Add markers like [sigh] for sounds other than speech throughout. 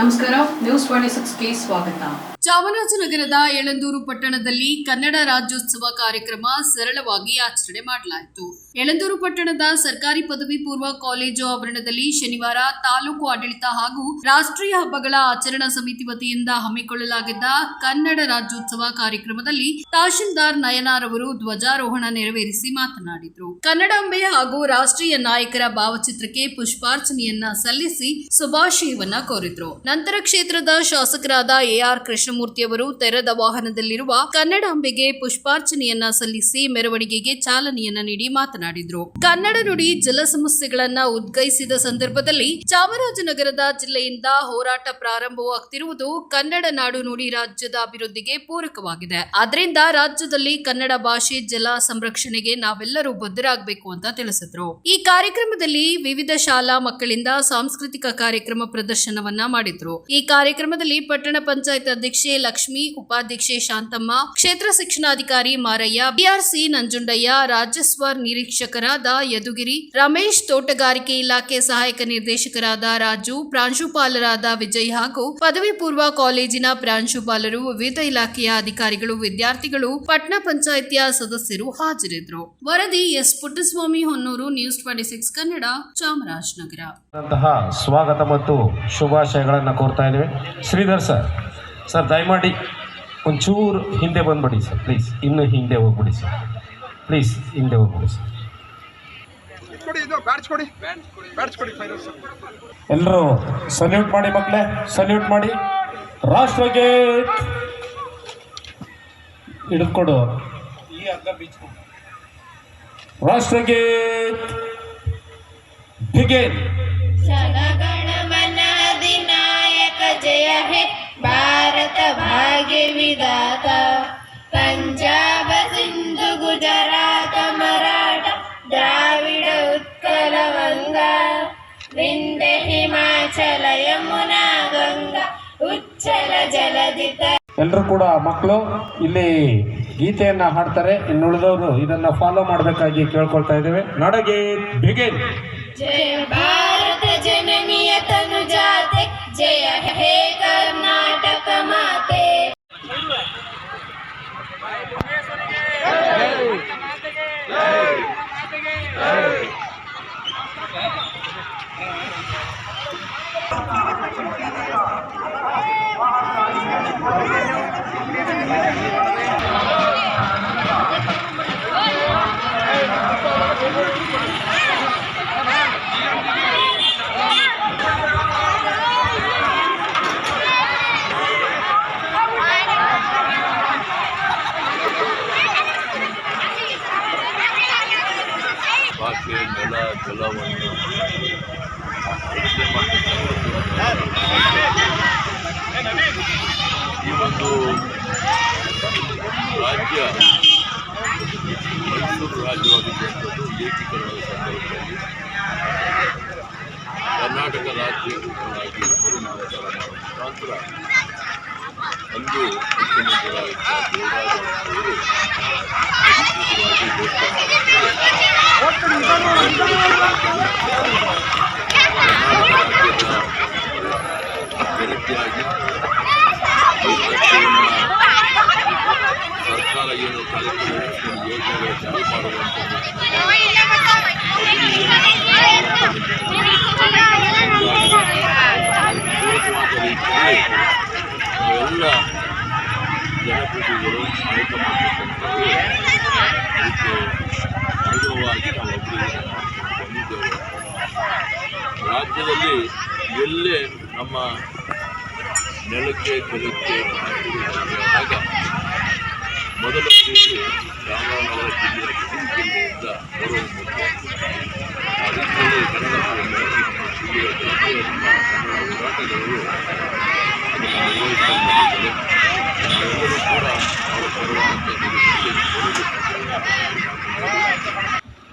ನಮಸ್ಕಾರ news twenty ಸಿಕ್ಸ್ಗೆ ಸ್ವಾಗತ. ಚಾಮರಾಜನಗರದ ಯಳಂದೂರು ಪಟ್ಟಣದಲ್ಲಿ ಕನ್ನಡ ರಾಜ್ಯೋತ್ಸವ ಕಾರ್ಯಕ್ರಮ ಸರಳವಾಗಿ ಆಚರಣೆ ಮಾಡಲಾಯಿತು. ಯಳಂದೂರು ಪಟ್ಟಣದ ಸರ್ಕಾರಿ ಪದವಿ ಪೂರ್ವ ಕಾಲೇಜು ಆವರಣದಲ್ಲಿ ಶನಿವಾರ ತಾಲೂಕು ಆಡಳಿತ ಹಾಗೂ ರಾಷ್ಟ್ರೀಯ ಹಬ್ಬಗಳ ಆಚರಣಾ ಸಮಿತಿ ವತಿಯಿಂದ ಹಮ್ಮಿಕೊಳ್ಳಲಾಗಿದ್ದ ಕನ್ನಡ ರಾಜ್ಯೋತ್ಸವ ಕಾರ್ಯಕ್ರಮದಲ್ಲಿ ತಹಶೀಲ್ದಾರ್ ನಯನಾರ್ ಅವರು ಧ್ವಜಾರೋಹಣ ನೆರವೇರಿಸಿ ಮಾತನಾಡಿದರು. ಕನ್ನಡಾಂಬೆ ಹಾಗೂ ರಾಷ್ಟ್ರೀಯ ನಾಯಕರ ಭಾವಚಿತ್ರಕ್ಕೆ ಪುಷ್ಪಾರ್ಚನೆಯನ್ನ ಸಲ್ಲಿಸಿ ಶುಭಾಶಯವನ್ನ ಕೋರಿದ್ರು. ನಂತರ ಕ್ಷೇತ್ರದ ಶಾಸಕರಾದ ಎಆರ್ ಕೃಷ್ಣಮೂರ್ತಿ ಅವರು ತೆರೆದ ವಾಹನದಲ್ಲಿರುವ ಕನ್ನಡಾಂಬೆಗೆ ಪುಷ್ಪಾರ್ಚನೆಯನ್ನ ಸಲ್ಲಿಸಿ ಮೆರವಣಿಗೆಗೆ ಚಾಲನೆಯನ್ನ ನೀಡಿ ಮಾತನಾಡಿದ್ರು. ಕನ್ನಡ ನುಡಿ ಜಲ ಸಮಸ್ಯೆಗಳನ್ನ ಉದ್ಗೈಸಿದ ಸಂದರ್ಭದಲ್ಲಿ ಚಾಮರಾಜನಗರದ ಜಿಲ್ಲೆಯಿಂದ ಹೋರಾಟ ಪ್ರಾರಂಭವಾಗ್ತಿರುವುದು ಕನ್ನಡ ನಾಡು ನುಡಿ ರಾಜ್ಯದ ಅಭಿವೃದ್ಧಿಗೆ ಪೂರಕವಾಗಿದೆ. ಆದ್ರಿಂದ ರಾಜ್ಯದಲ್ಲಿ ಕನ್ನಡ ಭಾಷೆ ಜಲ ಸಂರಕ್ಷಣೆಗೆ ನಾವೆಲ್ಲರೂ ಬದ್ಧರಾಗಬೇಕು ಅಂತ ತಿಳಿಸಿದ್ರು. ಈ ಕಾರ್ಯಕ್ರಮದಲ್ಲಿ ವಿವಿಧ ಶಾಲಾ ಮಕ್ಕಳಿಂದ ಸಾಂಸ್ಕೃತಿಕ ಕಾರ್ಯಕ್ರಮ ಪ್ರದರ್ಶನವನ್ನ ಮಾಡಿದ್ರು. ಈ ಕಾರ್ಯಕ್ರಮದಲ್ಲಿ ಪಟ್ಟಣ ಪಂಚಾಯತ್ ಅಧ್ಯಕ್ಷೆ ಲಕ್ಷ್ಮಿ, ಉಪಾಧ್ಯಕ್ಷೆ ಶಾಂತಮ್ಮ, ಕ್ಷೇತ್ರ ಶಿಕ್ಷಣಾಧಿಕಾರಿ ಮಾರಯ್ಯ, ಬಿಆರ್ಸಿ ನಂಜುಂಡಯ್ಯ ರಾಜಸ್ವ ನಿರೀಕ್ಷಕರಾದ ಯದುಗಿರಿ, ರಮೇಶ್ ತೋಟಗಾರಿಕೆ ಇಲಾಖೆ ಸಹಾಯಕ ನಿರ್ದೇಶಕರಾದ ರಾಜು, ಪ್ರಾಂಶುಪಾಲರಾದ ವಿಜಯ್ ಹಾಗೂ ಪದವಿ ಪೂರ್ವ ಕಾಲೇಜಿನ ಪ್ರಾಂಶುಪಾಲರು, ವಿವಿಧ ಇಲಾಖೆಯ ಅಧಿಕಾರಿಗಳು, ವಿದ್ಯಾರ್ಥಿಗಳು ಪಟ್ಟಣ ಪಂಚಾಯಿತಿಯ ಸದಸ್ಯರು ಹಾಜರಿದ್ದರು. ವರದಿ S Puttaswamy Honnur, news twenty six Kannada, Chamarajanagar. ಸ್ವಾಗತ ಮತ್ತು ಶುಭಾಶಯಗಳನ್ನು ಕೋರ್ತಾ ಇದ್ದೇವೆ. ಶ್ರೀಧರ್ ಸರ್ ಸರ್ ದಯಮಾಡಿ ಒಂಚೂರು ಹಿಂದೆ ಬಂದ್ಬಿಡಿ ಸರ್ ಪ್ಲೀಸ್ ಇನ್ನು ಹಿಂದೆ ಹೋಗ್ಬಿಡಿ ಸರ್. ಪ್ಲೀಸ್ ಹಿಂದೆ ಹೋಗ್ಬಿಡಿ ಸರ್. ಎಲ್ಲರೂ ಸಲ್ಯೂಟ್ ಮಾಡಿ ಮಕ್ಕಳೇ ಸಲ್ಯೂಟ್ ಮಾಡಿ. ರಾಷ್ಟ್ರಕ್ಕೆ ಹಿಡಿದುಕೊಡು ರಾಷ್ಟ್ರಗೆ ಬಿಗೇನ್ ಹಾಗೆ ವಿಧಾತ. ಪಂಜಾಬ ಸಿಂಧು ಗುಜರಾತ ಮರಾಠ ದ್ರಾವಿಡ ಉತ್ಕಲ ವಂಗ ವಿಂದೆ ಹಿಮಾಚಲ ಯಮುನಾ ಗಂಗಾ ಉಚ್ಚಲ ಜಲದಿತ. ಎಲ್ಲರೂ ಕೂಡ ಮಕ್ಕಳು ಇಲ್ಲಿ ಗೀತೆಯನ್ನ ಹಾಡ್ತಾರೆ. ಇನ್ನುಳಿದವರು ಇದನ್ನ ಫಾಲೋ ಮಾಡಬೇಕಾಗಿ ಕೇಳ್ಕೊಳ್ತಾ ಇದ್ದೇವೆ. ನಡಗೆ ಬಿಗೇನ್. ಜಯ ಭಾಷೆ ನೆಲ Yeah. [laughs] ರಾಜ್ಯದಲ್ಲಿ ಎಲ್ಲೇ ನಮ್ಮ ನೆಲಕ್ಕೆ ಜಲಕ್ಕೆ ಆಗ ಮೊದಲ ಜಿಲ್ಲೆ ಚಾಮರಾಜನಗರ ಜಿಲ್ಲೆಯ ಜಿಲ್ಲೆಯಿಂದ ಬರುವ ಕೂಡ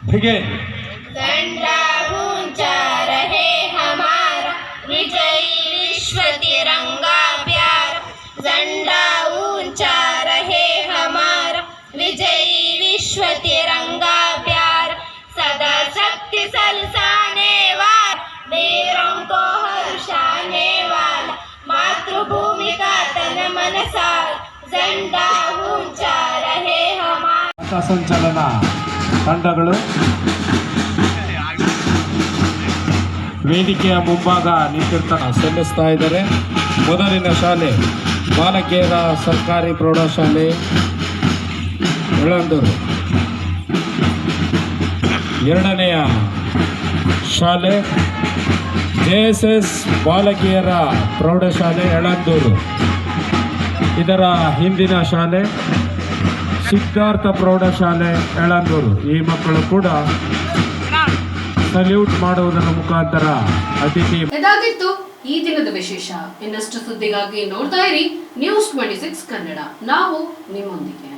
ಬಿಗೇನ್ झंडा ऊंचा रहे हमारा विजयी विश्व तिरंगा प्यारा सदा शक्ति सलसाने वाला वीरों को हर्षाने वाला मन साथ झंडा ऊंचा रहे हमारा ಪಥಸಂಚಲನ ತಂಡಗಳು ವೇದಿಕೆಯ ಮುಂಭಾಗ ನಿಂತಿರ್ತಾನೆ ಸಲ್ಲಿಸ್ತಾ ಇದ್ದಾರೆ ಮೊದಲಿನ ಶಾಲೆ ಬಾಲಕಿಯರ ಸರ್ಕಾರಿ ಪ್ರೌಢಶಾಲೆ ಯಳಂದೂರು ಎರಡನೆಯ ಶಾಲೆ, ಜೆ ಎಸ್ ಎಸ್ ಬಾಲಕಿಯರ ಪ್ರೌಢಶಾಲೆ ಎಳಂದೂರು ಇದರ ಹಿಂದಿನ ಶಾಲೆ, ಸಿದ್ಧಾರ್ಥ ಪ್ರೌಢಶಾಲೆ ಎಳಂದೂರು ಈ ಮಕ್ಕಳು ಕೂಡ ಸಲ್ಯೂಟ್ ಮಾಡುವುದರ ಮುಖಾಂತರ ಅತಿಥಿ ಇದಾಗಿತ್ತು ಈ ದಿನದ ವಿಶೇಷ. ಇನ್ನಷ್ಟು ಸುದ್ದಿಗಾಗಿ ನೋಡ್ತಾ ಇರಿ. News twenty six Kannada. ನಾವು ನಿಮ್ಮೊಂದಿಗೆ.